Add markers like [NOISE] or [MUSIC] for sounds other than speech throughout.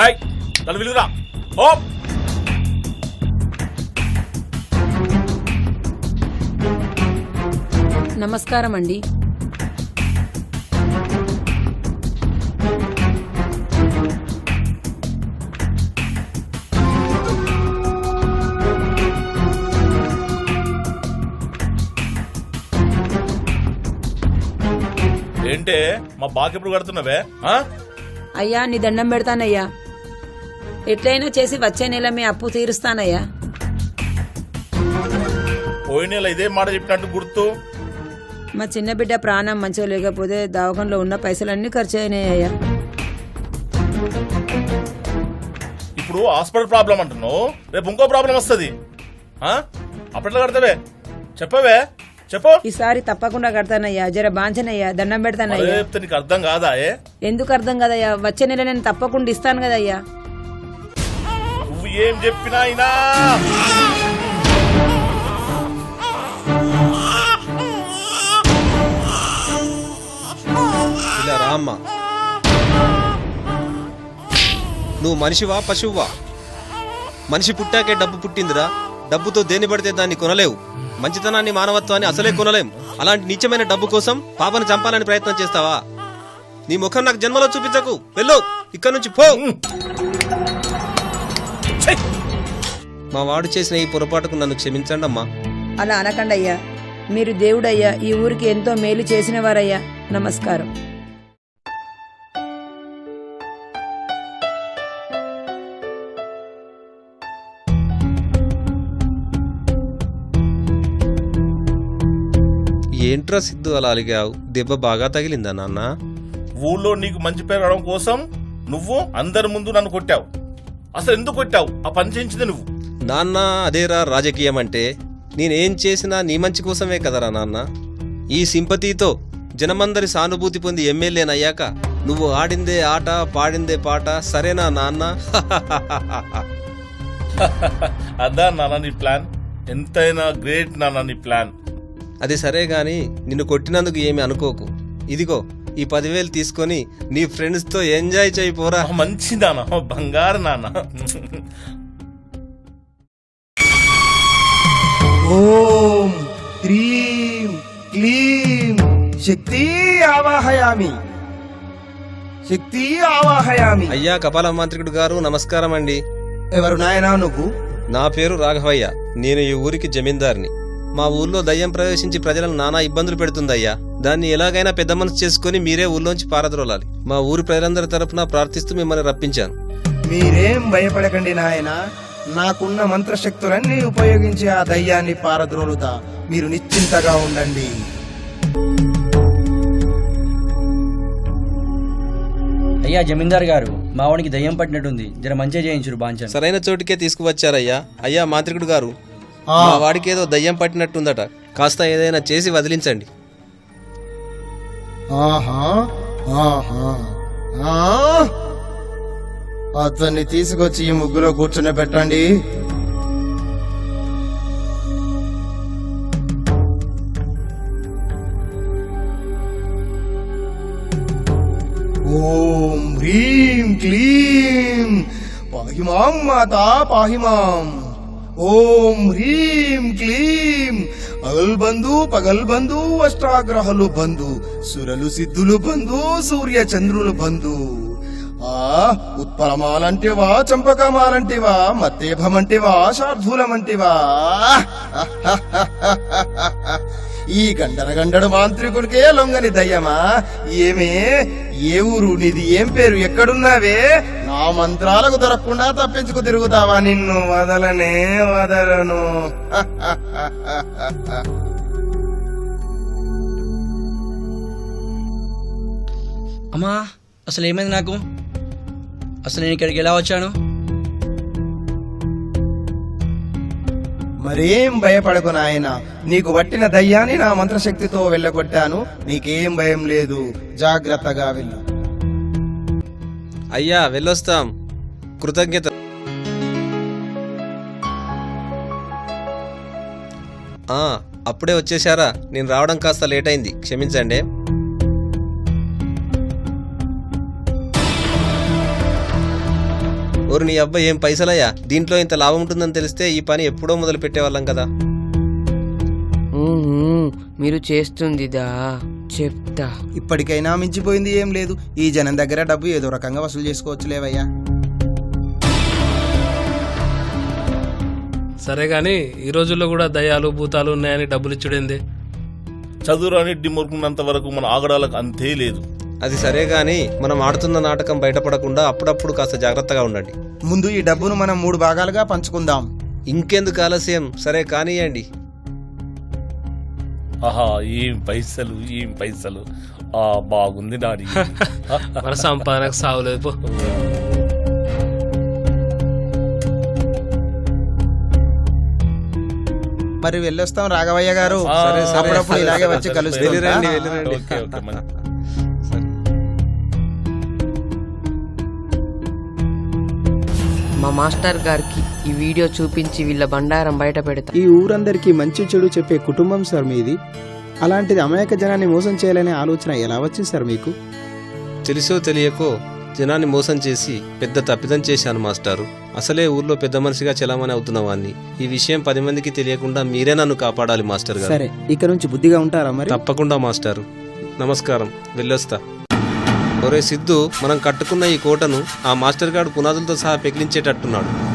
రాయ్ తను విలుగురా ఓ నమస్కారం అండి. ఏంటే? మా బాకి ఎప్పుడు కడుతున్నావే? ఆ? అయ్యా నీ దండం పెడతానయ్యా. ఎట్లయినా చేసి వచ్చే నెల మీ అప్పు తీరుస్తానయ్యా. పోయిన నెల ఇదే మాట చెప్పినట్టు గుర్తు? మా చిన్న బిడ్డ ప్రాణం మంచిగా లేకపోతే దవాఖానలో ఉన్న పైసలన్నీ ఖర్చు అయినాయ్యా ఇప్పుడు హాస్పిటల్ ప్రాబ్లం అంటున్నావు రేపు ఇంకో ప్రాబ్లం వస్తుంది. అప్పట్లో కడతావే చెప్పవే చెప్పు. ఈసారి తప్పకుండా కడతానయ్యా జర బాంచనయ్యా దండం పెడతానయ్యా. నీకు అర్థం కాదా ఎందుకు అర్థం కదయ్యా? వచ్చే నెల నేను తప్పకుండా ఇస్తాను కదయ్యా. నువ్వు ఏం చెప్పినా అయినా. ఇలా రామ్మ నువ్వు మనిషివా పశువువా? మనిషి పుట్టాకే డబ్బు పుట్టిందిరా. డబ్బుతో దేని పడితే దాన్ని కొనలేవు. మంచితనాన్ని మానవత్వాన్ని అసలే కొనలేం. అలాంటి నీచమైన డబ్బు కోసం పాపను చంపాలని ప్రయత్నం చేస్తావా? నీ ముఖం నాకు జన్మలో చూపించకు. వెళ్ళు ఇక్కడ నుంచి పో! మా వాడు చేసిన ఈ పొరపాటుకు నన్ను క్షమించండి అమ్మా అలా అనకండి అయ్యా మీరు దేవుడయ్యా ఈ ఊరికి ఎంతో మేలు చేసిన వారయ్యా నమస్కారం. ఏంట్రా సిద్ధు అలా అలిగావు? దెబ్బ బాగా తగిలిందా నాన్న? ఊళ్ళో నీకు మంచి పేరు రావడం కోసం నువ్వు అందరి ముందు నన్ను కొట్టావు. అసలు ఎందుకు కొట్టావు? ఆ పని చేయించింది నువ్వు. నాన్న అదేరా రాజకీయం అంటే నేనేం చేసినా నీ మంచి కోసమే కదరా నాన్న. ఈ సింపతితో జనమందరి సానుభూతి పొంది ఎమ్మెల్యేనయ్యాక నువ్వు ఆడిందే ఆట పాడిందే పాట. సరేనా నాన్న? [LAUGHS] అదా నాన్న నీ ప్లాన్. ఎంతైనా గ్రేట్ నాన్న నీ ప్లాన్. అది సరే గాని నిన్ను కొట్టినందుకు ఏమి అనుకోకు. ఇదిగో ఈ పదివేలు తీసుకొని నీ ఫ్రెండ్స్తో ఎంజాయ్ చేయి పోరా. ఆ, మంచి నాన్న బంగారు నాన్న. ఓం హ్రీం క్లీం శక్తి ఆవాహయామి. శక్తి ఆవాహయామి. అయ్యా కపాల మాంత్రికుడు గారు నమస్కారం అండి ఎవరు నాయనా నువ్వు? నా పేరు రాఘవయ్య. నేను ఈ ఊరికి జమీందార్ని. మా ఊర్లో దయ్యం ప్రవేశించి ప్రజలను నానా ఇబ్బందులు పెడుతుందయ్యా. దాన్ని ఎలాగైనా పెద్ద మనసు చేసుకుని మీరే ఊర్లోంచి పారద్రోలాలి. మా ఊరి ప్రజలందరి తరపున ప్రార్థిస్తూ మిమ్మల్ని రప్పించాను. మీరేం భయపడకండి నాయనా. నాకున్న మంత్రశక్తులన్నీ ఉపయోగించి ఆ దయ్యాన్ని పారద్రోలుతా. మీరు నిశ్చింతగా ఉండండి. అయ్యా జమీందార్ గారు మావానికి దయ్యం పట్టినట్టుంది. జర మంచిగా చేయించురు బాంచన్ సరైన చోటుకే తీసుకువచ్చారయ్యా. అయ్యా మాంత్రికుడు గారు ఆ. మా వాడికి ఏదో దయ్యం పట్టినట్టుందట. కాస్త ఏదైనా చేసి వదిలించండి. ఆహా ఆహా. ఆ? అతన్ని తీసుకొచ్చి ఈ ముగ్గులో కూర్చుని పెట్టండి. ఓం హ్రీం క్లీం. పాహిమాం మాత పాహిమాం. ఓం హ్రీం క్లీం. పగల్ బంధు అష్టాగ్రహలు బంధు సురలు సిద్ధులు బంధు సూర్య చంద్రులు బంధు. ఆ ఉత్పలమాలంటివా చంపకమాలంటివా మత్తేభమంటివా శార్ధూలమంటివా? ఈ గండర గండడు మాంత్రికుడికే లొంగని దయ్యమా? ఏమే? ఏ ఊరు నీది ఏం పేరు ఎక్కడున్నావే? నా మంత్రాలకు దొరకకుండా తప్పించుకు తిరుగుతావా? నిన్ను వదలనే వదలను. అమ్మా అసలు ఏమైంది నాకు? అసలు నేను ఇక్కడికి ఎలా వచ్చాను? మరేం భయపడకు నాయన. నీకు పట్టిన దయ్యాన్ని నా మంత్రశక్తితో వెళ్ళగొట్టాను. నీకేం భయం లేదు. జాగ్రత్తగా వెళ్ళు. అయ్యా వెళ్ళొస్తాం. కృతజ్ఞత. అప్పుడే వచ్చేశారా? నేను రావడం కాస్త లేట్ అయింది క్షమించండి. ఓరు నీ అబ్బాయి ఏం పైసలయ్యా? దీంట్లో ఇంత లాభం ఉంటుందని తెలిస్తే ఈ పని ఎప్పుడో మొదలు పెట్టేవాళ్ళం కదా. మీరు చేస్తుందిదా? చెప్తా. ఇప్పటికైనా మించిపోయింది ఏం లేదు. ఈ జనం దగ్గర డబ్బు ఏదో రకంగా వసూలు చేసుకోవచ్చులేవయ్యా సరే గాని ఈ రోజుల్లో కూడా దయ్యాలు భూతాలు ఉన్నాయని డబ్బులు ఇచ్చుడేంది? చదువురాని డిమ్మొరుకున్నంత వరకు మన ఆగడాలకు అంతే లేదు. అది సరే గాని మనం ఆడుతున్న నాటకం బయటపడకుండా అప్పుడప్పుడు కాస్త జాగ్రత్తగా ఉండండి. ముందు ఈ డబ్బును మనం మూడు భాగాలుగా పంచుకుందాం. ఇంకెందుకు ఆలస్యం? సరే కానియండి. ఆహా ఏం పైసలు ఏం పైసలు? ఆ బాగుంది డాడీ. [LAUGHS] మన సంపాదనకు సాగులేదు పో. మరి వెళ్ళొస్తాం రాఘవయ్య గారు. ఆ, సరే, సరే. అప్పుడప్పుడు ఇలాగే వచ్చి కలుస్తూ వెళ్ళిరండి, ఉంటా. వెళ్ళిరండి. ఓకే మా మాస్టర్ గారికి ఈ వీడియో చూపించి వీళ్ళ బండారం బయట పెడతా. ఈ ఊరందరికీ మంచి చెడు చెప్పే కుటుంబం సార్ మీది. అలాంటిది అమాయక జనాన్ని మోసం చేయాలనే ఆలోచన ఎలా వచ్చింది సార్ మీకు? తెలిసో తెలియకో జనాన్ని మోసం చేసి పెద్ద తప్పిదం చేశాను మాస్టారు. అసలే ఊర్లో పెద్ద మనిషిగా చలామణి అవుతున్న వాణ్ణి. ఈ విషయం పది మందికి తెలియకుండా మీరే నన్ను కాపాడాలి మాస్టర్ గారు. సరే ఇక నుంచి బుద్ధిగా ఉంటారా మరి? తప్పకుండా మాస్టారు. నమస్కారం వెళ్ళొస్తా. ఒరే సిద్ధు మనం కట్టుకున్న ఈ కోటను ఆ మాస్టర్ గారు పునాదులతో సహా పెకిలించేటట్టున్నాడు.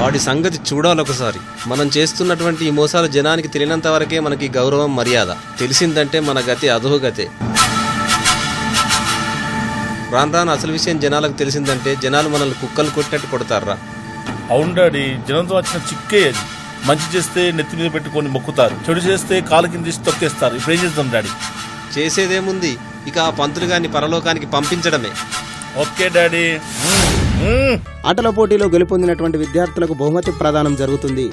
వాడి సంగతి చూడాలొకసారి మనం చేస్తున్నటువంటి ఈ మోసాలు జనానికి తెలియనంత వరకే మనకి గౌరవం మర్యాద. తెలిసిందంటే మన గతి అధోగతే. రాను రాను అసలు విషయం జనాలకు తెలిసిందంటే జనాలు మనల్ని కుక్కలు కొట్టినట్టు కొడతారా? అవును డాడీ జనంతో వచ్చిన చిక్కే అది. మంచి చేస్తే నెత్తి మీద పెట్టుకొని మొక్కుతారు. చెడు చేస్తే కాలు కింద తీసి తొక్కేస్తారు. ఇప్పుడు ఏం చేద్దాం డాడీ? చేసేదేముంది? ఇక ఆ పంతులు గారిని పరలోకానికి పంపించడమే. Okay daddy. ఆటల పోటీలో గెలుపొందినటువంటి విద్యార్థులకు బహుమతి ప్రదానం జరుగుతుంది.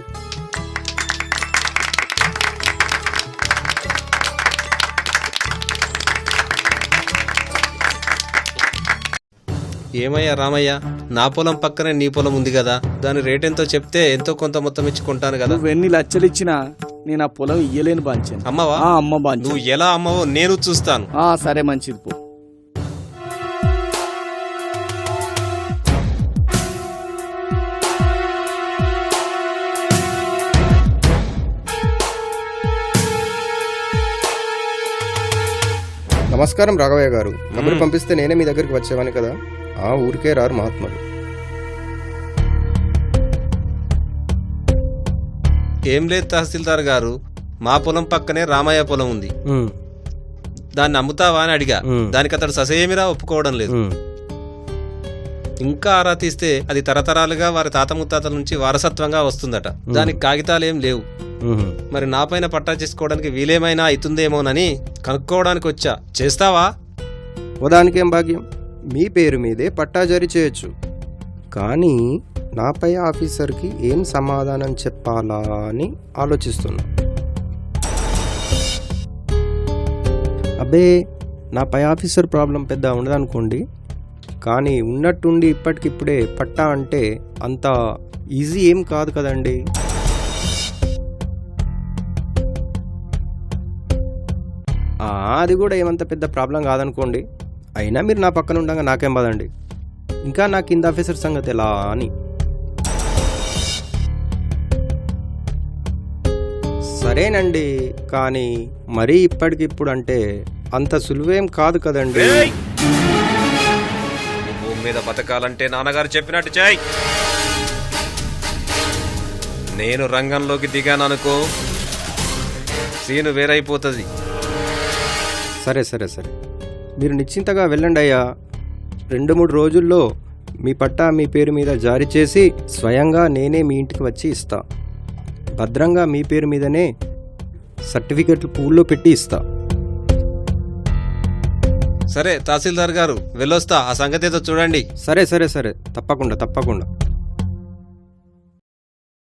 ఏమయ్యా రామయ్య? నా పొలం పక్కనే నీ పొలం ఉంది కదా? దాని రేట్ ఎంతో చెప్తే ఎంతో కొంత మొత్తం ఇచ్చి కొంటాను కదా? ఎన్ని లచ్చలిచ్చినా నేను ఆ పొలం ఇయ్యలేని బాంచాను. అమ్మవా? ఆ అమ్మ బాంచు నువ్వు ఎలా అమ్మవో నేను చూస్తాను. ఆ సరే మంచిది పో. నమస్కారం రాఘవయ్య గారు. కబురు పంపిస్తే నేనే మీ దగ్గరికి వచ్చేవాని కదా? ఆ ఊరికే రారు మహాత్ముడు ఏం లేదు తహసీల్దార్ గారు. మా పొలం పక్కనే రామయ్య పొలం ఉంది. దాన్ని అమ్ముతావా అని అడిగా. దానికి అతడు ససేమిరా ఒప్పుకోవడం లేదు. ఇంకా ఆరా తీస్తే అది తరతరాలుగా వారి తాత ముత్తాతల నుంచి వారసత్వంగా వస్తుందట. దానికి కాగితాలు ఏం లేవు. మరి నా పైన పట్టా చేసుకోవడానికి వీలేమైనా అవుతుందేమోనని కనుక్కోవడానికి వచ్చా చేస్తావా? ఉదానికేం భాగ్యం? మీ పేరు మీదే పట్టా జారీ చేయొచ్చు. కానీ నాపై ఆఫీసర్కి ఏం సమాధానం చెప్పాలా అని ఆలోచిస్తున్నా. అబ్బే నా పై ఆఫీసర్ ప్రాబ్లం పెద్ద ఉండదనుకోండి. కానీ ఉన్నట్టుండి ఇప్పటికిప్పుడే పట్టా అంటే అంత ఈజీ ఏం కాదు కదండి. అది కూడా ఏమంత పెద్ద ప్రాబ్లం కాదనుకోండి. అయినా మీరు నా పక్కన ఉండగా నాకేం బాదండి ఇంకా నా కింద ఆఫీసర్ సంగతి ఎలా అని. సరేనండి కానీ మరీ ఇప్పటికిప్పుడు అంటే అంత సులువేం కాదు కదండి. భూమి మీద బతకాలంటే నాన్నగారు చెప్పినట్టు చేయి. నేను రంగంలోకి దిగాననుకో సీను వేరైపోతుంది. సరే సరే సరే. మీరు నిశ్చింతగా వెళ్ళండి అయ్యా. రెండు మూడు రోజుల్లో మీ పట్టా మీ పేరు మీద జారీ చేసి స్వయంగా నేనే మీ ఇంటికి వచ్చి ఇస్తా. భద్రంగా మీ పేరు మీదనే సర్టిఫికెట్లు పూల్లో పెట్టి ఇస్తా. సరే తహసీల్దార్ గారు వెళ్ళొస్తా. ఆ సంగతి ఏదో చూడండి. సరే సరే సరే. తప్పకుండా తప్పకుండా.